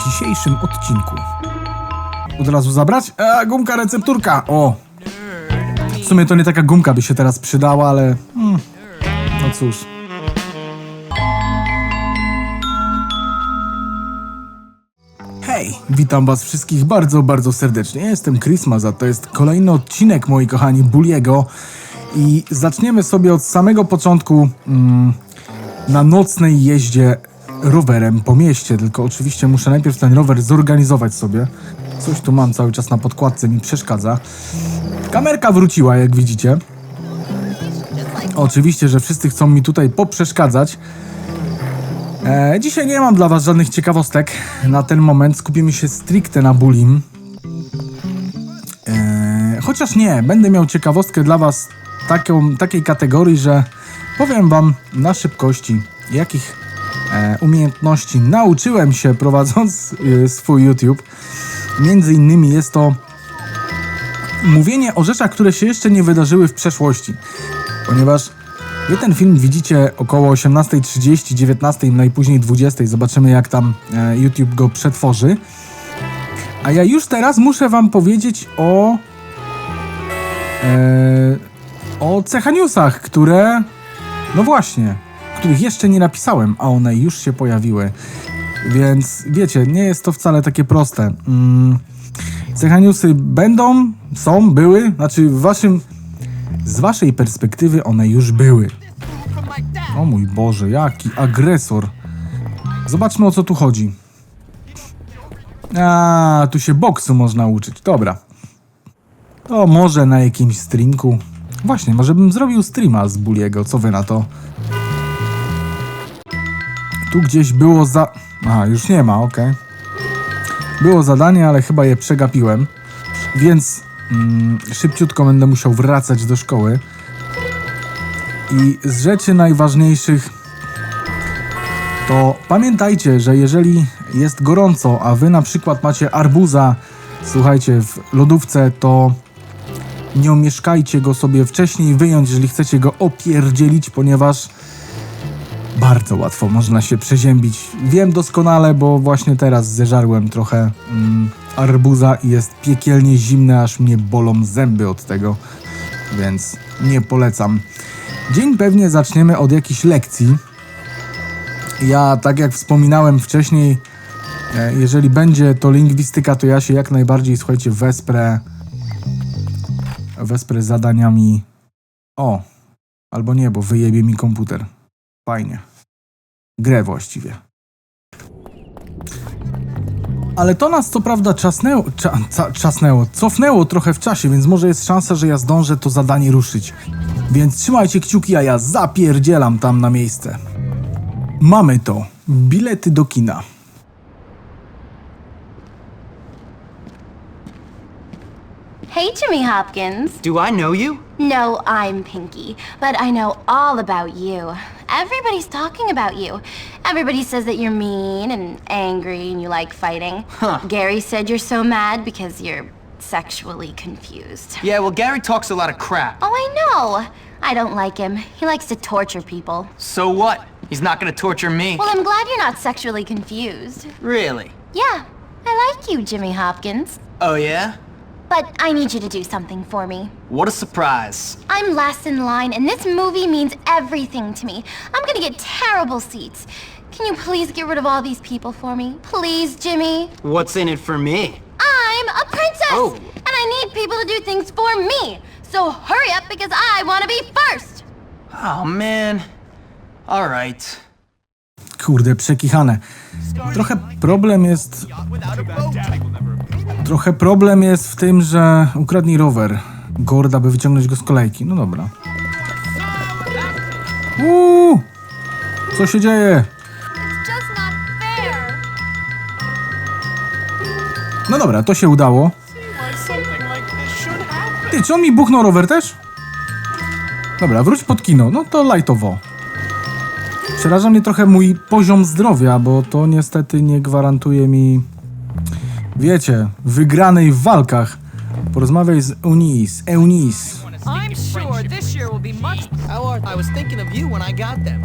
w dzisiejszym odcinku. Od razu zabrać? A, gumka recepturka! O! W sumie to nie taka gumka by się teraz przydała, ale... Mm, no cóż. Hej, witam was wszystkich bardzo, bardzo serdecznie. Jestem Christmas, a to jest kolejny odcinek, moi kochani, Buliego. I zaczniemy sobie od samego początku mm, na nocnej jeździe rowerem po mieście. Tylko oczywiście muszę najpierw ten rower zorganizować sobie. Coś tu mam cały czas na podkładce, mi przeszkadza. Kamerka wróciła, jak widzicie. Oczywiście, że wszyscy chcą mi tutaj poprzeszkadzać. E, dzisiaj nie mam dla Was żadnych ciekawostek. Na ten moment skupimy się stricte na bulim. E, chociaż nie, będę miał ciekawostkę dla Was taką, takiej kategorii, że powiem Wam na szybkości, jakich umiejętności nauczyłem się prowadząc e, swój YouTube. Między innymi jest to mówienie o rzeczach, które się jeszcze nie wydarzyły w przeszłości. Ponieważ Wy ten film widzicie około 18.30, 19, najpóźniej 20. Zobaczymy, jak tam e, YouTube go przetworzy. A ja już teraz muszę Wam powiedzieć o. E, o cecha newsach, które. No właśnie, których jeszcze nie napisałem, a one już się pojawiły. Więc wiecie, nie jest to wcale takie proste. Mm, cecha newsy będą, są, były, znaczy w waszym. Z waszej perspektywy one już były. O mój Boże, jaki agresor. Zobaczmy o co tu chodzi. A, tu się boksu można uczyć. Dobra. To może na jakimś streamku. Właśnie, może bym zrobił streama z Buliego. Co wy na to? Tu gdzieś było za... A, już nie ma, okej. Było zadanie, ale chyba je przegapiłem. Więc mm, szybciutko będę musiał wracać do szkoły. I z rzeczy najważniejszych to pamiętajcie, że jeżeli jest gorąco, a wy na przykład macie arbuza, słuchajcie, w lodówce, to nie omieszkajcie go sobie wcześniej wyjąć, jeżeli chcecie go opierdzielić, ponieważ bardzo łatwo można się przeziębić. Wiem doskonale, bo właśnie teraz zeżarłem trochę mm, arbuza i jest piekielnie zimne, aż mnie bolą zęby od tego, więc nie polecam. Dzień pewnie zaczniemy od jakichś lekcji. Ja, tak jak wspominałem wcześniej, e, jeżeli będzie to lingwistyka, to ja się jak najbardziej, słuchajcie, wesprę, wesprę zadaniami. O, albo nie, bo wyjebie mi komputer. Fajnie. Grę właściwie. Ale to nas co prawda czasnęło, cza, ca, czasnęło, cofnęło trochę w czasie, więc może jest szansa, że ja zdążę to zadanie ruszyć. Więc trzymajcie kciuki, a ja zapierdzielam tam na miejsce. Mamy to. Bilety do kina. Hey, Jimmy Hopkins. Do I know you? No, I'm Pinky, but I know all about you. Everybody's talking about you. Everybody says that you're mean and angry and you like fighting. Huh. Gary said you're so mad because you're sexually confused. Yeah, well, Gary talks a lot of crap. Oh, I know. I don't like him. He likes to torture people. So what? He's not gonna torture me. Well, I'm glad you're not sexually confused. Really? Yeah, I like you, Jimmy Hopkins. Oh, yeah? But I need you to do something for me. What a surprise. I'm last in line, and this movie means everything to me. I'm gonna get terrible seats. Can you please get rid of all these people for me? Please, Jimmy? What's in it for me? I'm a princess! Oh. And I need people to do things for me! So hurry up because I wanna be first! Oh, man. All right. Kurde, przekichane. Trochę problem jest. Trochę problem jest w tym, że ukradnij rower. Gorda, by wyciągnąć go z kolejki. No dobra. Uuu! Co się dzieje? No dobra, to się udało. Ty, czy on mi buchnął rower też? Dobra, wróć pod kino. No to lajtowo. Przeraża mnie trochę mój poziom zdrowia, bo to niestety nie gwarantuje mi, wiecie, wygranej w walkach. Porozmawiaj z Eunice. Eunice. I'm sure this year will be much. I was thinking of you when I got them.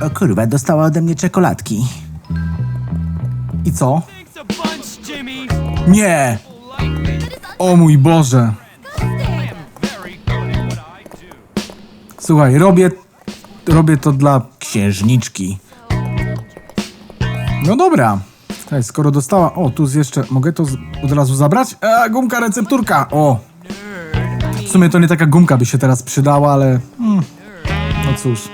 O kurwa, dostała ode mnie czekoladki. I co? Thanks a bunch, Jimmy. Nie! O mój Boże! Very good at what I do. Słuchaj, robię, robię to dla księżniczki. No dobra. Słuchaj, skoro dostała... O, tu jest jeszcze... Mogę to z... od razu zabrać? E, gumka recepturka! O! W sumie to nie taka gumka by się teraz przydała, ale... Mm, no cóż.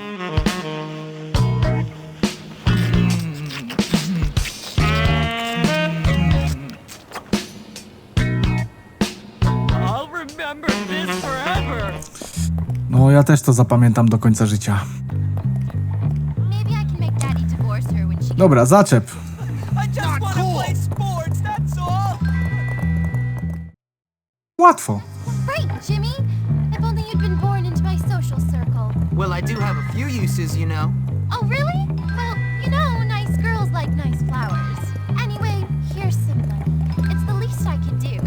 No, ja też to zapamiętam do końca życia. Dobra, zaczep. I just want to play sports, that's all. Łatwo. Right, Jimmy? If only you'd been born into my social circle. Well, I do have a few uses, you know. Oh, really? Well, you know, nice girls like nice flowers. Anyway, here's some money. It's the least I could do.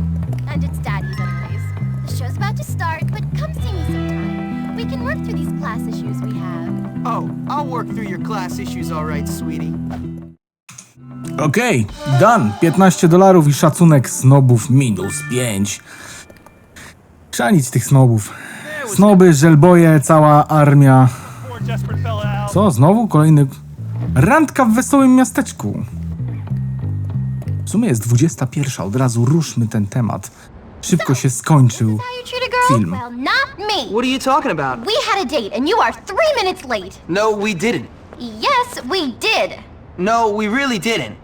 And it's Daddy's anyways. The show's about to start, but come see me sometime. We can work through these class issues we have. Oh, I'll work through your class issues all right, sweetie. Okej, done. 15 dolarów i szacunek snobów minus 5. Chrzanić tych snobów. Snoby, żelboje, cała armia. Co, znowu kolejny... Randka w wesołym miasteczku. W sumie jest 21, od razu ruszmy ten temat. Szybko się skończył. Film. What are you talking about? We had a date, and you are three minutes late. No, we didn't. Yes, we did. No, we really didn't.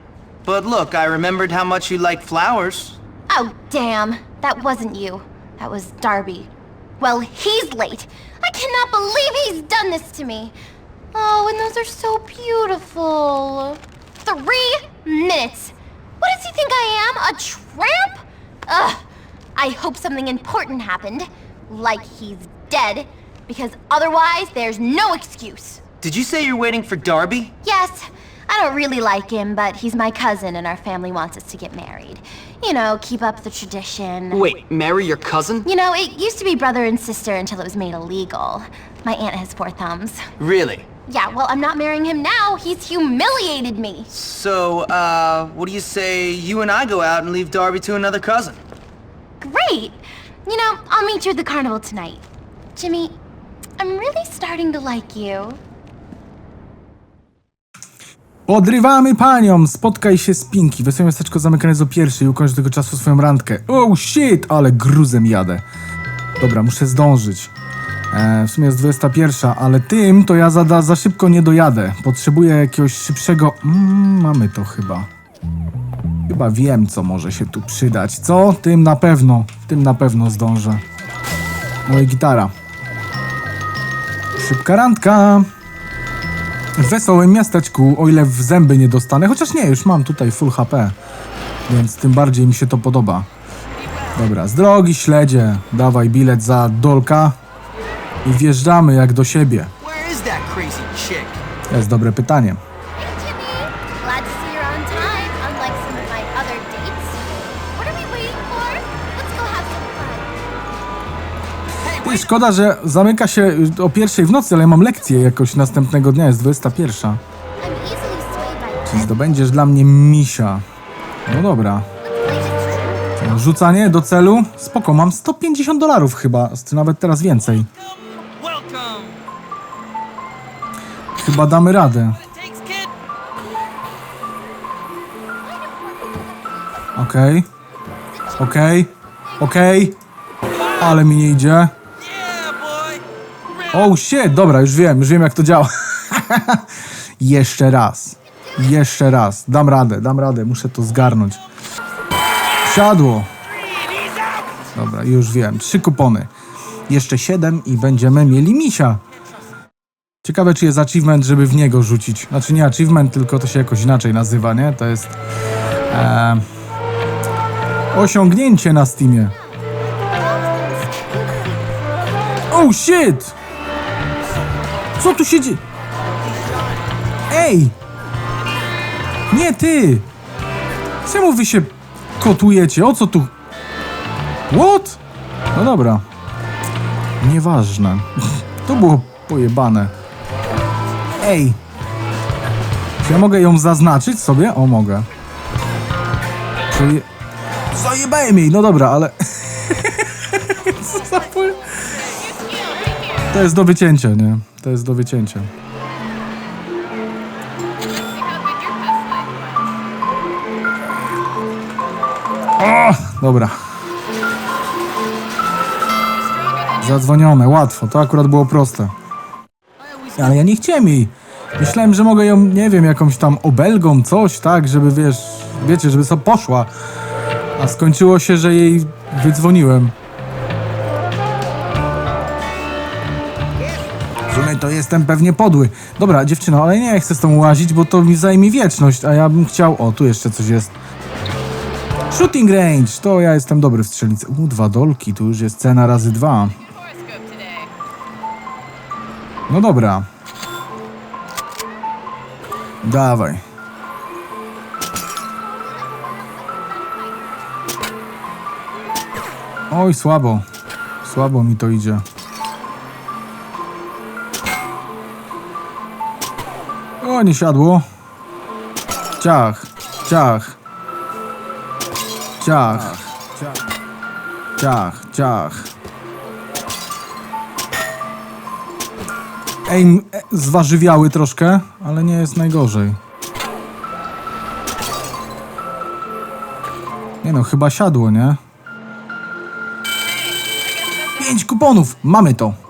But look, I remembered how much you like flowers. Oh, damn. That wasn't you. That was Darby. Well, he's late. I cannot believe he's done this to me. Oh, and those are so beautiful. Three minutes. What does he think I am? A tramp? Ugh. I hope something important happened. Like he's dead. Because otherwise, there's no excuse. Did you say you're waiting for Darby? Yes, I don't really like him, but he's my cousin and our family wants us to get married. You know, keep up the tradition. Wait, marry your cousin? You know, it used to be brother and sister until it was made illegal. My aunt has four thumbs. Really? Yeah, well, I'm not marrying him now. He's humiliated me. So, uh, what do you say you and I go out and leave Darby to another cousin? Great! You know, I'll meet you at the carnival tonight. Jimmy, I'm really starting to like you. Odrywamy paniom! Spotkaj się z Pinki. Wesołe miasteczko zamykane jest o pierwszej i ukończ do tego czasu swoją randkę. Oh shit, ale gruzem jadę. Dobra, muszę zdążyć. E, w sumie jest 21, ale tym to ja za, za szybko nie dojadę. Potrzebuję jakiegoś szybszego... Mm, mamy to chyba. Chyba wiem, co może się tu przydać. Co? Tym na pewno. Tym na pewno zdążę. Moja gitara. Szybka randka. W wesołym miasteczku, o ile w zęby nie dostanę, chociaż nie, już mam tutaj full HP, więc tym bardziej mi się to podoba. Dobra, z drogi śledzie, dawaj bilet za dolka i wjeżdżamy jak do siebie. To jest dobre pytanie. Szkoda, że zamyka się o pierwszej w nocy, ale ja mam lekcję jakoś następnego dnia, jest 21. I'm easily swayed by Czy zdobędziesz dla mnie misia? No dobra. Rzucanie do celu? Spoko, mam 150 dolarów chyba, nawet teraz więcej. Chyba damy radę. Takes kid. Okej. Okej. Okej. Ale mi nie idzie. Oh shit, dobra, już wiem, już wiem jak to działa. Jeszcze raz. Jeszcze raz. Dam radę, dam radę, muszę to zgarnąć. Siadło. Dobra, już wiem. Trzy kupony. Jeszcze siedem i będziemy mieli misia. Ciekawe, czy jest achievement, żeby w niego rzucić. Znaczy nie achievement, tylko to się jakoś inaczej nazywa, nie? To jest... E, osiągnięcie na Steamie. Oh shit! Co tu się dzieje? Ej! Nie ty! Czemu wy się kotujecie? O co tu? What? No dobra. Nieważne. To było pojebane. Ej! Czy ja mogę ją zaznaczyć sobie? O, mogę. Czyli... Zajebałem jej, no dobra, ale... Co za To jest do wycięcia, nie? To jest do wycięcia. O, dobra. Zadzwonione, łatwo. To akurat było proste. Ale ja nie chciałem jej. Myślałem, że mogę ją, nie wiem, jakąś tam obelgą, coś, tak, żeby wiesz, wiecie, żeby sobie poszła. A skończyło się, że jej wydzwoniłem. Sumie to jestem pewnie podły. Dobra, dziewczyno, ale nie chcę z tą łazić, bo to mi zajmie wieczność, a ja bym chciał... O, tu jeszcze coś jest. Shooting range! To ja jestem dobry w strzelnicy. U, dwa dolki, tu już jest cena razy dwa. No dobra. Dawaj. Oj, słabo. Słabo mi to idzie. Nie siadło. Ciach, ciach. Ciach. Ciach, ciach. Ej, e, zwarzywiały troszkę, ale nie jest najgorzej. Nie no, chyba siadło, nie? Pięć kuponów! Mamy to!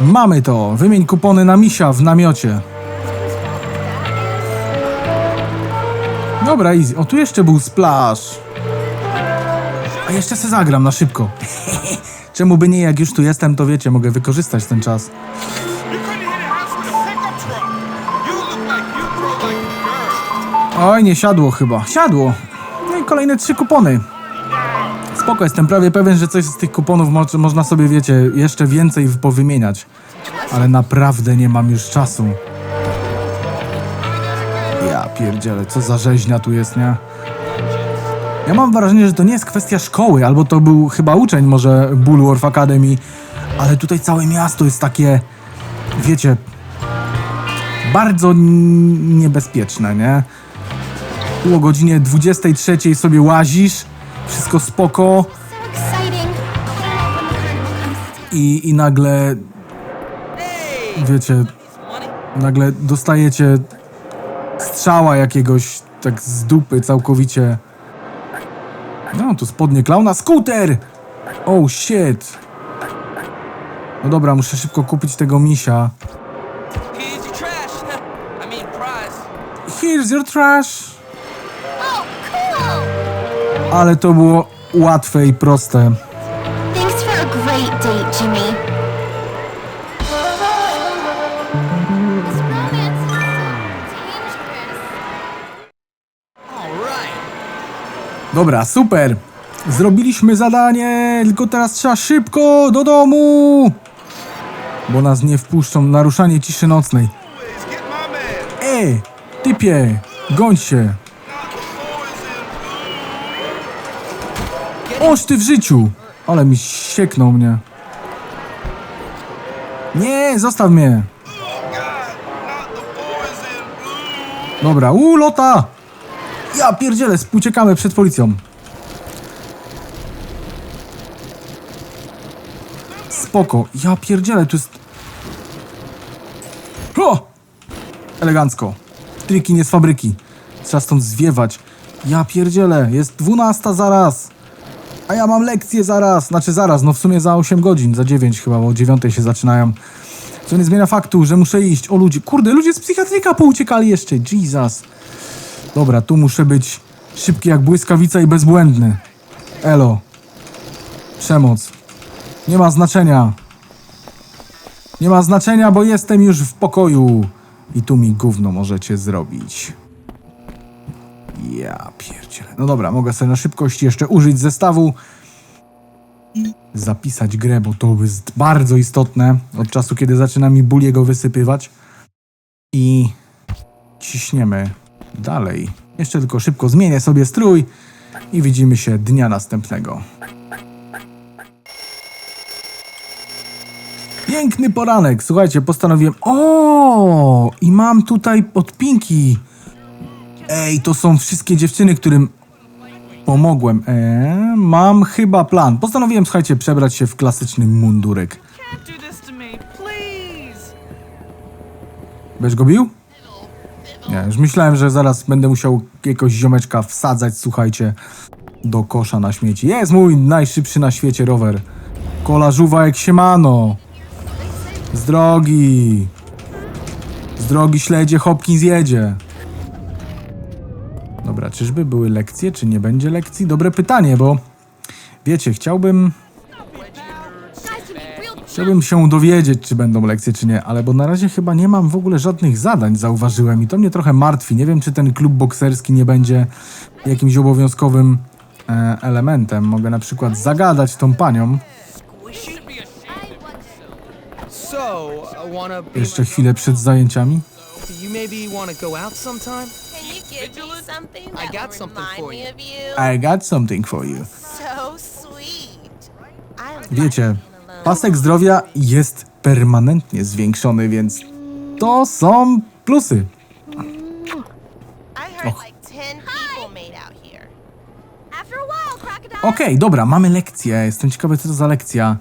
Mamy to! Wymień kupony na misia w namiocie. Dobra, easy. O, tu jeszcze był splash. A jeszcze se zagram na szybko. Czemu by nie, jak już tu jestem, to wiecie, mogę wykorzystać ten czas. Oj, nie siadło chyba. Siadło. No i kolejne trzy kupony. Spoko, jestem prawie pewien, że coś z tych kuponów mo można sobie, wiecie, jeszcze więcej powymieniać. Ale naprawdę nie mam już czasu. Ja pierdzielę, co za rzeźnia tu jest, nie? Ja mam wrażenie, że to nie jest kwestia szkoły, albo to był chyba uczeń może Bullworth Academy, ale tutaj całe miasto jest takie, wiecie, bardzo niebezpieczne, nie? O godzinie 23 sobie łazisz, wszystko spoko i, i nagle, wiecie, nagle dostajecie strzała jakiegoś tak z dupy całkowicie. No, tu spodnie klauna. Skuter! Oh shit! No dobra, muszę szybko kupić tego misia. Here's your trash! Oh, cool. Ale to było łatwe i proste. Thanks for a great date, Jimmy. Dobra, super! Zrobiliśmy zadanie, tylko teraz trzeba szybko do domu! Bo nas nie wpuszczą. Naruszanie ciszy nocnej. Ej, typie, goń się. Oż ty w życiu! Ale mi sieknął mnie. Nie, zostaw mnie. Dobra, u lota! Ja pierdzielę, uciekamy przed policją. Spoko, ja pierdzielę, tu jest... O! Elegancko. Triki nie z fabryki. Trzeba stąd zwiewać. Ja pierdzielę, jest 12 zaraz. A ja mam lekcję zaraz. Znaczy zaraz, no w sumie za 8 godzin, za 9 chyba, bo o 9 się zaczynają. Co nie zmienia faktu, że muszę iść. O ludzie, kurde, ludzie z psychiatryka pouciekali jeszcze. Jesus. Dobra, tu muszę być szybki jak błyskawica i bezbłędny. Elo. Przemoc. Nie ma znaczenia. Nie ma znaczenia, bo jestem już w pokoju. I tu mi gówno możecie zrobić. Ja pierdzielę. No dobra, mogę sobie na szybkość jeszcze użyć zestawu. Zapisać grę, bo to jest bardzo istotne. Od czasu, kiedy zaczyna mi ból jego wysypywać. I ciśniemy dalej. Jeszcze tylko szybko zmienię sobie strój i widzimy się dnia następnego. Piękny poranek. Słuchajcie, postanowiłem. O! I mam tutaj podpinki. Ej, to są wszystkie dziewczyny, którym pomogłem. Eee, mam chyba plan. Postanowiłem, słuchajcie, przebrać się w klasyczny mundurek. Będziesz go bił? Nie, już myślałem, że zaraz będę musiał jakiegoś ziomeczka wsadzać, słuchajcie, do kosza na śmieci. Jest mój najszybszy na świecie rower. Kola żuwa jak siemano. Z drogi. Z drogi śledzie Hopkins jedzie. Dobra, czyżby były lekcje, czy nie będzie lekcji? Dobre pytanie, bo wiecie, chciałbym... Chciałbym się dowiedzieć, czy będą lekcje, czy nie, ale bo na razie chyba nie mam w ogóle żadnych zadań, zauważyłem i to mnie trochę martwi. Nie wiem, czy ten klub bokserski nie będzie jakimś obowiązkowym e, elementem. Mogę na przykład zagadać tą panią. Jeszcze chwilę przed zajęciami. Do you maybe wanna go out sometime? You give me something I that got will something remind for me you. of you? I got something for you. So sweet. I like Wiecie, being alone. pasek zdrowia jest permanentnie zwiększony, więc to są plusy. I heard like ten people made out here. After a while, crocodile. Okej, dobra, mamy lekcję. Jestem ciekawy, co to za lekcja.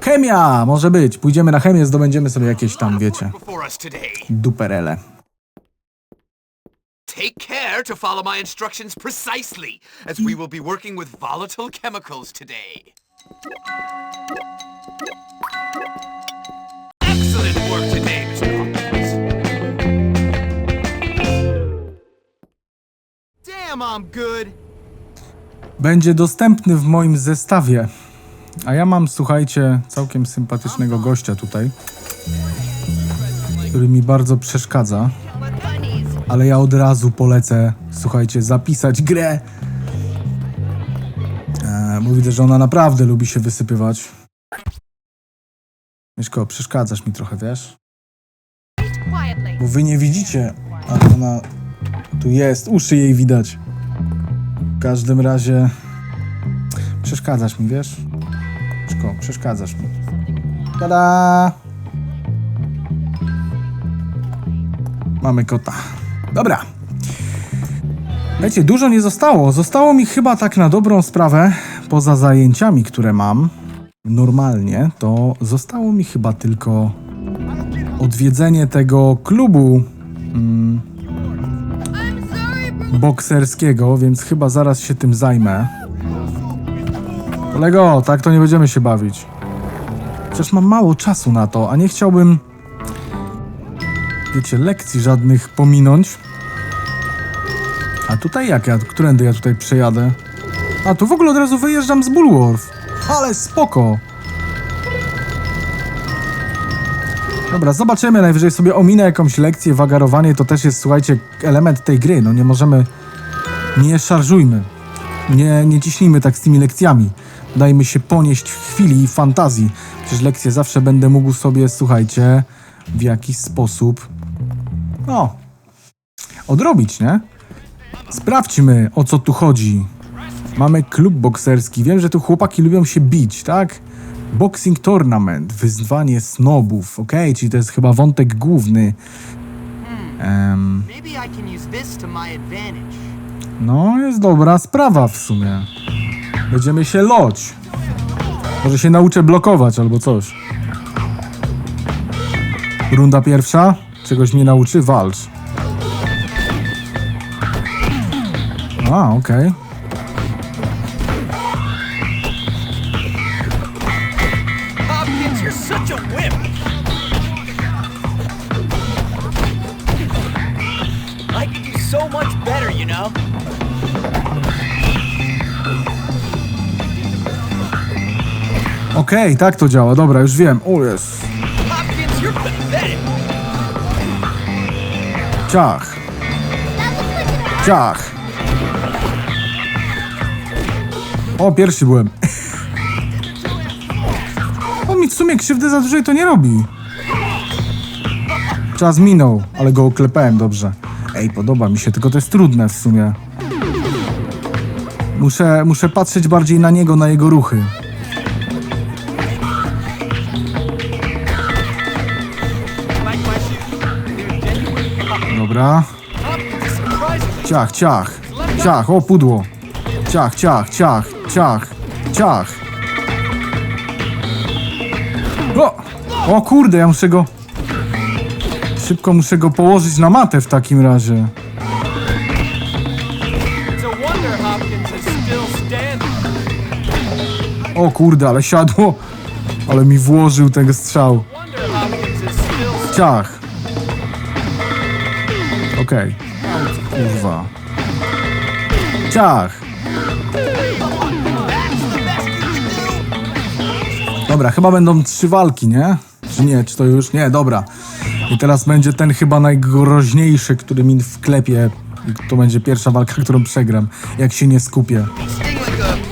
Chemia! Może być. Pójdziemy na chemię, zdobędziemy sobie jakieś tam, wiecie, Before us today. duperele. Take care to follow my instructions precisely, as we will be working with volatile chemicals today. Excellent work today, Mr. Hopkins. Damn, I'm good. Będzie dostępny w moim zestawie. A ja mam, słuchajcie, całkiem sympatycznego gościa tutaj, który mi bardzo przeszkadza. Ale ja od razu polecę, słuchajcie, zapisać grę. E, bo widzę, że ona naprawdę lubi się wysypywać. Mieszko, przeszkadzasz mi trochę, wiesz? Bo wy nie widzicie, ale ona tu jest, uszy jej widać. W każdym razie przeszkadzasz mi, wiesz? Mieszko, przeszkadzasz mi. Tada! Mamy kota. Dobra. Wiecie, dużo nie zostało. Zostało mi chyba tak na dobrą sprawę, poza zajęciami, które mam normalnie, to zostało mi chyba tylko odwiedzenie tego klubu mm, bokserskiego, więc chyba zaraz się tym zajmę. Kolego, tak to nie będziemy się bawić. Przecież mam mało czasu na to, a nie chciałbym, wiecie, lekcji żadnych pominąć. A tutaj jak ja, którędy ja tutaj przejadę? A tu w ogóle od razu wyjeżdżam z Bullworth. Ale spoko. Dobra, zobaczymy. Najwyżej sobie ominę jakąś lekcję, wagarowanie. To też jest, słuchajcie, element tej gry. No nie możemy... Nie szarżujmy. Nie, nie ciśnijmy tak z tymi lekcjami. Dajmy się ponieść w chwili fantazji. Przecież lekcje zawsze będę mógł sobie, słuchajcie, w jakiś sposób... No... Odrobić, nie? Sprawdźmy, o co tu chodzi. Mamy klub bokserski. Wiem, że tu chłopaki lubią się bić, tak? Boxing Tournament, wyzwanie snobów, okej, czyli to jest chyba wątek główny. Advantage. no, jest dobra sprawa w sumie. Będziemy się loć. Może się nauczę blokować albo coś. Runda pierwsza. Czegoś mnie nauczy? Walcz. A, okej. So much better, you know? Okej, tak to działa. Dobra, już wiem. O, jest. Ciach. Ciach. O, pierwszy byłem. On mi w sumie krzywdy za dużej to nie robi. Czas minął, ale go oklepałem dobrze. Ej, podoba mi się, tylko to jest trudne w sumie. Muszę, muszę patrzeć bardziej na niego, na jego ruchy. Dobra. Ciach, ciach. Ciach, o pudło. Ciach, ciach, ciach, ciach, ciach. O! O kurde, ja muszę go... Szybko muszę go położyć na matę w takim razie. O kurde, ale siadło. Ale mi włożył tego strzał. Ciach. Okej. Kurwa. Ciach. Dobra, chyba będą trzy walki, nie? Czy nie, czy to już? Nie, dobra. I teraz będzie ten chyba najgroźniejszy, który mi wklepie. I to będzie pierwsza walka, którą przegram, jak się nie skupię.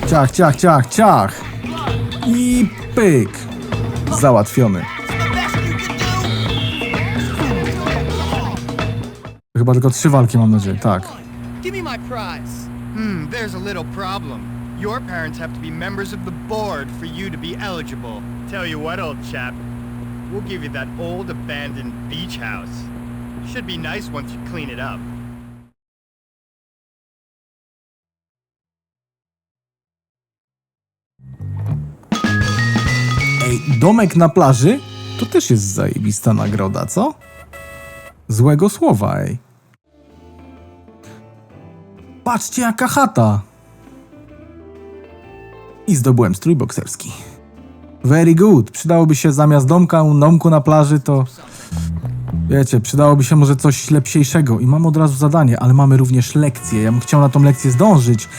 Ciach, ciach, ciach, ciach. I pyk. Załatwiony. Chyba tylko trzy walki mam nadzieję, tak. Give me my prize. Hmm, there's a little problem. Your parents have to be members of the board for you to be eligible. Tell you what, old chap, we'll give you that old abandoned beach house. Should be nice once you clean it up. Ej, domek na plaży to też jest zajebista nagroda, co? Złego słowa, ej. Patrzcie jaka chata! I zdobyłem strój bokserski. Very good. Przydałoby się zamiast domka, domku na plaży to... Wiecie, przydałoby się może coś lepsiejszego. I mam od razu zadanie, ale mamy również lekcję. Ja bym chciał na tą lekcję zdążyć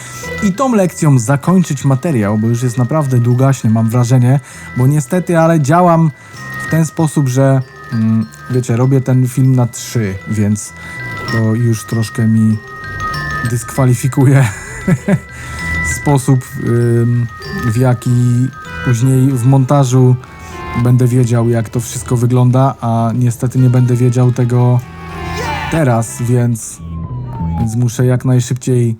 i tą lekcją zakończyć materiał, bo już jest naprawdę długaśny, mam wrażenie, bo niestety, ale działam w ten sposób, że mm, wiecie, robię ten film na trzy, więc to już troszkę mi dyskwalifikuje sposób, w jaki później w montażu będę wiedział, jak to wszystko wygląda, a niestety nie będę wiedział tego teraz, więc, więc muszę jak najszybciej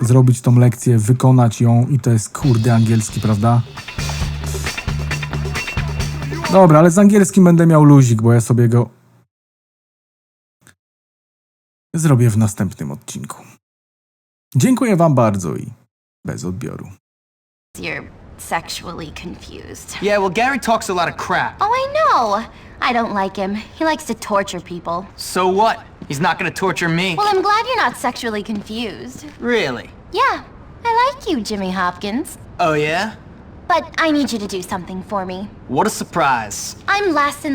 zrobić tą lekcję, wykonać ją i to jest kurde angielski, prawda? Dobra, ale z angielskim będę miał luzik, bo ja sobie go zrobię w następnym odcinku. Dziękuję Wam bardzo i bez odbioru. You're sexually confused. Yeah, well, Gary talks a lot of crap. Oh, I know. I don't like him. He likes to torture people. So what? He's not gonna torture me. Well, I'm glad you're not sexually confused. Really? Yeah, I like you, Jimmy Hopkins. Oh, yeah? But I need you to do something for me. What a surprise. I'm last in